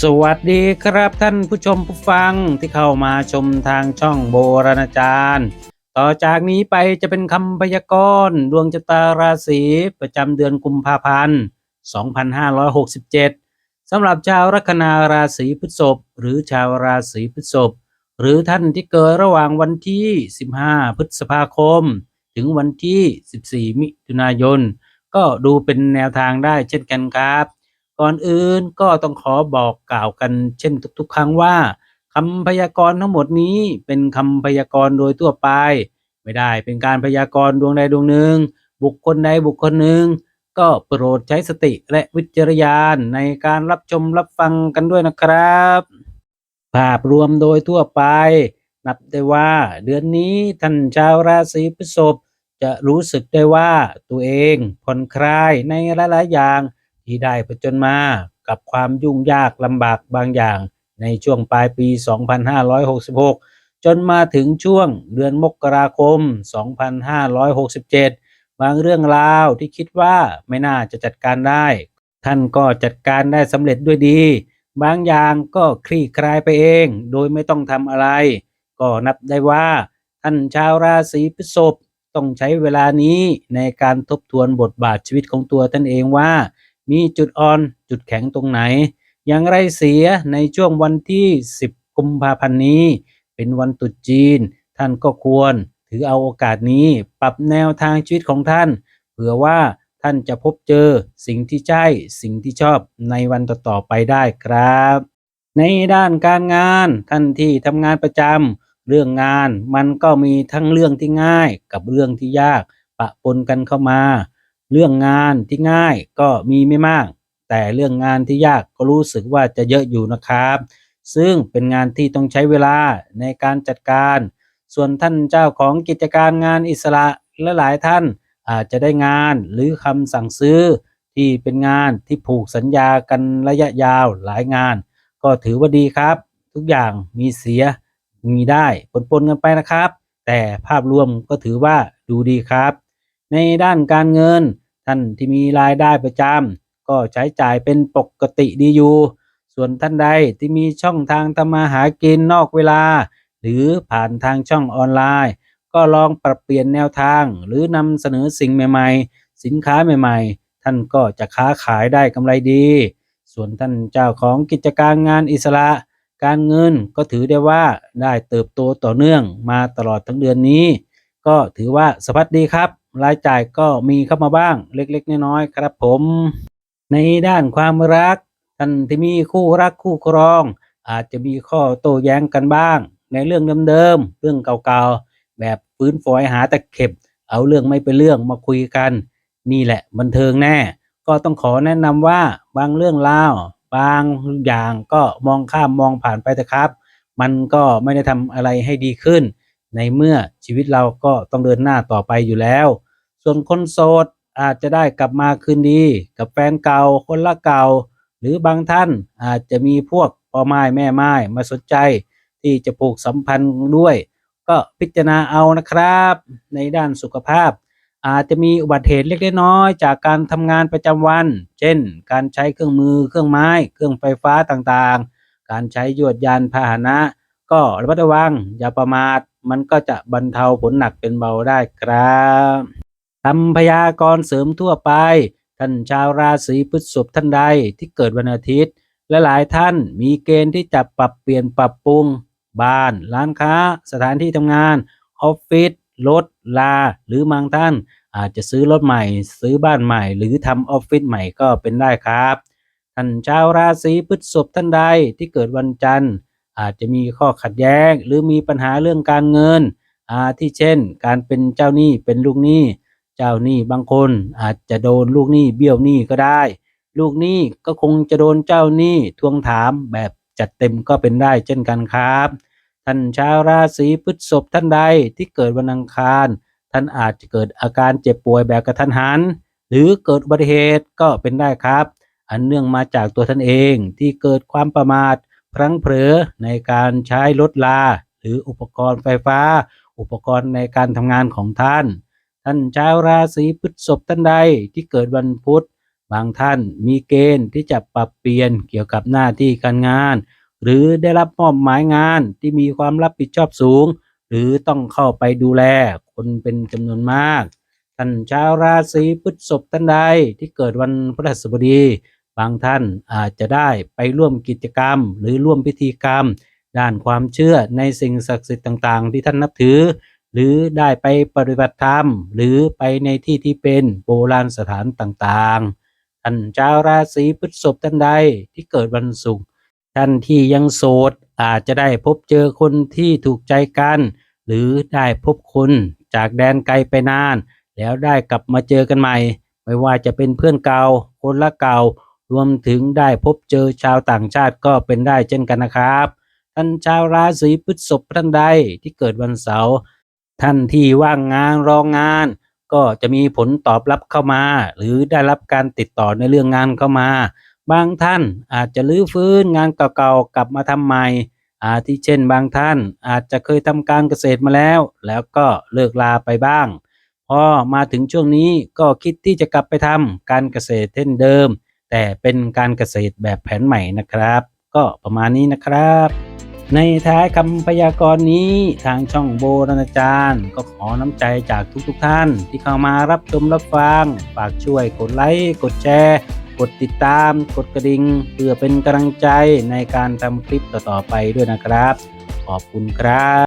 สวัสดีครับท่านผู้ชมผู้ฟังที่เข้ามาชมทางช่องโบราณจารย์ ต่อจากนี้ไปจะเป็นคำพยากรณ์ดวงชะตาราศีประจำเดือนกุมภาพันธ์ 2567 สำหรับชาวลัคนาราศีพฤษภหรือชาวราศีพฤษภหรือท่านที่เกิดระหว่างวันที่ 15 พฤษภาคม ถึงวันที่ 14 มิถุนายน ก็ดูเป็นแนวทางได้เช่นกันครับ ก่อนอื่นก็ต้องขอบอกกล่าวกันเช่นทุกๆ ครั้งว่าคำพยากรณ์ทั้งหมดนี้เป็นคำพยากรณ์โดยทั่วไป ไม่ได้เป็นการพยากรณ์ดวงใดดวงหนึ่ง บุคคลใดบุคคลหนึ่ง ก็โปรดใช้สติและวิจารณญาณในการรับชมรับฟังกันด้วยนะครับ ภาพรวมโดยทั่วไป นับได้ว่าเดือนนี้ท่านชาวราศีพฤษภจะรู้สึกได้ว่าตัวเองผ่อนคลายในหลายๆอย่าง ที่ได้ผจญมากับความยุ่งยากลำบากบางอย่าง ในช่วงปลายปี 2566 จนมาถึงช่วงเดือนมกราคม 2567 บางเรื่องราวที่คิดว่าไม่น่าจะจัดการได้ ท่านก็จัดการได้สำเร็จด้วยดี บางอย่างก็คลี่คลายไปเอง โดยไม่ต้องทำอะไร ก็นับได้ว่าท่านชาวราศีพฤษภต้องใช้เวลานี้ในการทบทวนบทบาทชีวิตของตัวท่านเองว่า มีจุดอ่อนจุดแข็งตรงไหน อย่างไรเสียในช่วงวันที่ 10 กุมภาพันธ์นี้ เป็นวันตรุษจีน ท่านก็ควร ถือเอาโอกาสนี้ปรับแนวทางชีวิตของท่าน เผื่อว่าท่านจะพบเจอสิ่งที่ใช่สิ่งที่ชอบในวันต่อๆไปได้ครับ ในด้านการงานท่านที่ทำงานประจำเรื่องงานมันก็มีทั้งเรื่องที่ง่ายกับเรื่องที่ยากปะปนกันเข้ามา เรื่องงานที่ง่ายก็มีไม่มาก แต่เรื่องงานที่ยากก็รู้สึกว่าจะเยอะอยู่นะครับ ซึ่งเป็นงานที่ต้องใช้เวลาในการจัดการ ส่วนท่านเจ้าของกิจการงานอิสระและหลายท่านอาจจะได้งานหรือคำสั่งซื้อที่เป็นงานที่ผูกสัญญากันระยะยาวหลายงาน ก็ถือว่าดีครับ ทุกอย่างมีเสียมีได้ปนๆกันไปนะครับ แต่ภาพรวมก็ถือว่าดูดีครับ ในด้านการเงิน ท่านที่มีรายได้ประจำก็ใช้จ่ายเป็นปกติดีอยู่ ส่วนท่านใดที่มีช่องทางทำมาหากินนอกเวลา หรือผ่านทางช่องออนไลน์ ก็ลองปรับเปลี่ยนแนวทาง หรือนำเสนอสิ่งใหม่ๆ สินค้าใหม่ๆ ท่านก็จะค้าขายได้กำไรดี ส่วนท่านเจ้าของกิจการงานอิสระ การเงินก็ถือได้ว่าได้เติบโตต่อเนื่องมาตลอดทั้งเดือนนี้ ก็ถือว่าสะพัดดีครับ รายจ่ายก็มีเข้ามาบ้างเล็ก ๆ น้อยๆครับผม ในด้านความรักท่านที่มีคู่รักคู่ครอง อาจจะมีข้อโต้แย้งกันบ้าง ในเรื่องเดิมๆเรื่องเก่าๆแบบฟื้นฝอยหาตะเข็บ เอาเรื่องไม่เป็นเรื่องมาคุยกัน นี่แหละบันเทิงแน่ ก็ต้องขอแนะนำว่าบางเรื่องราวบางอย่างก็มองข้ามมองผ่านไปเถอะครับ มันก็ไม่ได้ทำอะไรให้ดีขึ้น ในเมื่อชีวิตเราก็ต้องเดินหน้าต่อไปอยู่แล้ว ส่วนคนโสดอาจจะได้กลับมาคืนดี กับแฟนเก่าคนละเก่า หรือบางท่านอาจจะมีพวกพ่อไม้แม่ไม้มาสนใจ ที่จะผูกสัมพันธ์ด้วย ก็พิจารณาเอานะครับ ในด้านสุขภาพ อาจจะมีอุบัติเหตุเล็กๆน้อยจากการทำงานประจำวัน เช่น การใช้เครื่องมือเครื่องไม้ เครื่องไฟฟ้าต่างๆ การใช้ยวดยานพาหนะ ก็ระมัดระวังอย่าประมาทมันก็จะบรรเทาผลหนักเป็นเบาได้ครับ คำพยากรณ์เสริมทั่วไป ท่านชาวราศีพฤษภท่านใดที่เกิดวันอาทิตย์ และหลายท่านมีเกณฑ์ที่จะปรับเปลี่ยนปรับปรุง บ้าน ร้านค้า สถานที่ทำงาน ออฟฟิศรถลา หรือบางท่านอาจจะซื้อรถใหม่ ซื้อบ้านใหม่ หรือทำออฟฟิศใหม่ก็เป็นได้ครับท่านชาวราศีพฤษภท่านใดที่เกิดวันจันทร์ อาจจะมีข้อขัดแย้ง หรือมีปัญหาเรื่องการเงินอาที่เช่น การเป็นเจ้าหนี้เป็นลูกหนี้ เจ้าหนี้บางคนอาจจะโดนลูกหนี้เบี้ยวหนี้ก็ได้ ลูกหนี้ก็คงจะโดนเจ้าหนี้ทวงถามแบบจัดเต็มก็เป็นได้เช่นกันครับ ท่านชาวราศีพฤษภท่านใดที่เกิดวันอังคาร ท่านอาจจะเกิดอาการเจ็บป่วยแบบกระทันหัน หรือเกิดอุบัติเหตุก็เป็นได้ครับ อันเนื่องมาจากตัวท่านเองที่เกิดความประมาทพลั้งเผลอในการใช้รถลา หรืออุปกรณ์ไฟฟ้า อุปกรณ์ในการทำงานของท่าน ท่านชาวราศีพฤษภท่านใดที่เกิดวันพุธ บางท่านมีเกณฑ์ที่จะปรับเปลี่ยนเกี่ยวกับหน้าที่การงาน หรือได้รับมอบหมายงานที่มีความรับผิดชอบสูง หรือต้องเข้าไปดูแลคนเป็นจำนวนมาก ท่านชาวราศีพฤษภท่านใดที่เกิดวันพฤหัสบดีบางท่านอาจจะได้ไปร่วมกิจกรรม หรือร่วมพิธีกรรม ด้านความเชื่อในสิ่งศักดิ์สิทธิ์ต่างๆ ที่ท่านนับถือ หรือได้ไปปฏิบัติธรรม หรือไปในที่ที่เป็นโบราณสถานต่างๆ ท่านชาวราศีพฤษภท่านใดที่เกิดวันศุกร์ท่านที่ยังโสดอาจจะได้พบเจอคนที่ถูกใจกัน หรือได้พบคนจากแดนไกลไปนาน แล้วได้กลับมาเจอกันใหม่ ไม่ว่าจะเป็นเพื่อนเก่าคนละเก่ารวมถึงได้พบเจอชาวต่างชาติก็เป็นได้เช่นกันนะครับ ท่านชาวราศีพฤษภท่านใดที่เกิดวันเสาร์ ท่านที่ว่างงานรองงาน ก็จะมีผลตอบรับเข้ามา หรือได้รับการติดต่อในเรื่องงานเข้ามา บางท่านอาจจะลื้อฟื้นงานเก่าๆกลับมาทำใหม่อาทิเช่นบางท่านอาจจะเคยทำการเกษตรมาแล้ว แล้วก็เลิกลาไปบ้างพอมาถึงช่วงนี้ก็คิดที่จะกลับไปทำการเกษตรเช่นเดิม แต่เป็นการเกษตรแบบแผนใหม่นะครับ ก็ประมาณนี้นะครับ ในท้ายคำพยากรณ์นี้ทางช่องโบราณจารย์ ก็ขอน้ำใจจากทุกๆทท่านที่เข้ามารับชมรับฟัง ฝากช่วยกดไลค์กดแชร์ กดติดตาม กดกระดิ่งเพื่อเป็นกำลังใจในการทำคลิปต่อๆไปด้วยนะครับ ขอบคุณครับ